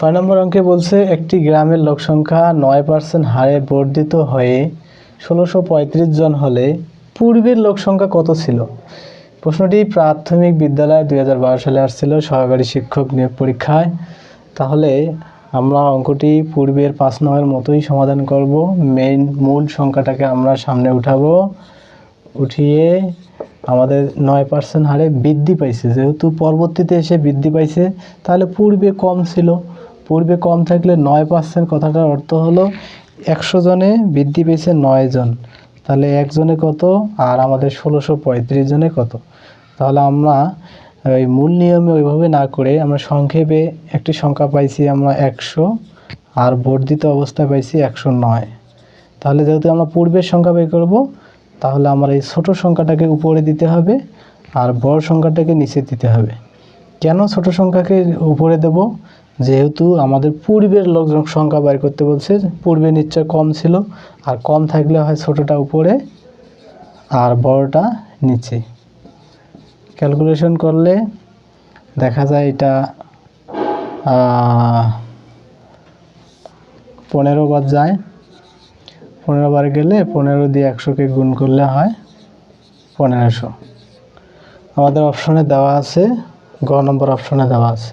ছয় নম্বর অঙ্কে বলছে, একটি গ্রামের লোক সংখ্যা নয় পার্সেন্ট হারে বর্ধিত হয়ে ষোলোশো পঁয়ত্রিশ জন হলে পূর্বের লোক সংখ্যা কত ছিল? প্রশ্নটি প্রাথমিক বিদ্যালয় দুই হাজার বারো সালে আসছিল, সহকারী শিক্ষক নিয়োগ পরীক্ষায়। তাহলে আমরা অঙ্কটি পূর্বের পাঁচ নম্বরের মতোই সমাধান করব। মেইন মূল সংখ্যাটাকে আমরা সামনে উঠাবো। উঠিয়ে আমাদের নয় পার্সেন্ট হারে বৃদ্ধি পাইছে। যেহেতু পরবর্তীতে এসে বৃদ্ধি পাইছে, তাহলে পূর্বে কম ছিল। পূর্বে কম থাকলে নয় পার্সেন্ট কথাটার অর্থ হলো একশো জনে বৃদ্ধি পেয়েছে নয় জন। তাহলে একজনে কত? আর আমাদের ষোলোশো পঁয়ত্রিশ জনে কত? তাহলে আমরা ওই মূল নিয়মে ওইভাবে না করে আমরা সংক্ষেপে একটি সংখ্যা পাইছি আমরা একশো, আর বর্ধিত অবস্থায় পাইছি একশো নয়। তাহলে যেহেতু আমরা পূর্বের সংখ্যা বের করব, তাহলে আমার এই ছোট সংখ্যাটাকে উপরে দিতে হবে, আর বড় সংখ্যাটাকে নিচে দিতে হবে। কেন ছোট সংখ্যাকে উপরে দেব? যেহেতু আমাদের পূর্বের লোকজন সংখ্যা বের করতে বলছে পূর্বে নিশ্চয় কম ছিল, আর কম থাকলে হয় ছোটটা উপরে আর বড়টা নিচে। ক্যালকুলেশন করলে দেখা যায় এটা পনেরো বার যায়। পনেরো বার গেলে পনেরো দিয়ে একশোকে গুণ করলে হয় পনেরোশো। আমাদের অপশনে দেওয়া আছে, গ নম্বর অপশনে দেওয়া আছে।